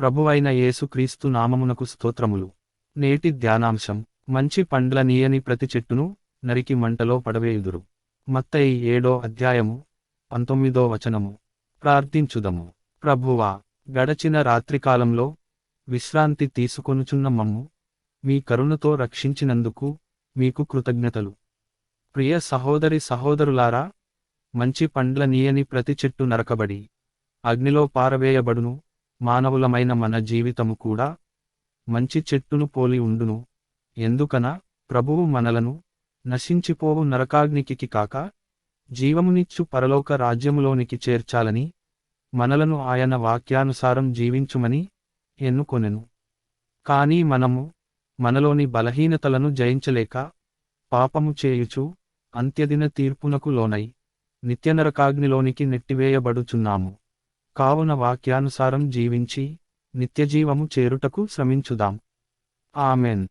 ప్రభువైన యేసుక్రీస్తు నామమునకు స్తోత్రములు. నేటి ధ్యానాంశం మంచి పండ్ల నీయని ప్రతి చెట్టును నరికి మంటలో పడవేయుదురు. మత్తయి ఏడో అధ్యాయము పంతొమ్మిదో వచనము. ప్రార్థించుదము. ప్రభువా గడచిన రాత్రికాలంలో విశ్రాంతి తీసుకొనుచున్న మమ్ము మీ కరుణతో రక్షించినందుకు మీకు కృతజ్ఞతలు. ప్రియ సహోదరి సహోదరులారా మంచి పండ్ల నీయని ప్రతి చెట్టు నరకబడి అగ్నిలో పారవేయబడును మానవులమైన మన జీవితము కూడా మంచి చెట్టును పోలి ఉండును. ఎందుకన? ప్రభువు మనలను నశించిపోవు నరకాగ్నికి కాక జీవమునిచ్చు పరలోక రాజ్యములోనికి చేర్చాలని మనలను ఆయన వాక్యానుసారం జీవించుమని ఎన్నుకొనెను. కానీ మనము మనలోని బలహీనతలను జయించలేక పాపము చేయుచు అంత్యదిన తీర్పునకు లోనై నిత్యనరకాగ్నిలోనికి నెట్టివేయబడుచున్నాము. కావున వాక్యానుసారం జీవించి నిత్యజీవము చేరుటకు శ్రమించుదాం. ఆమెన్.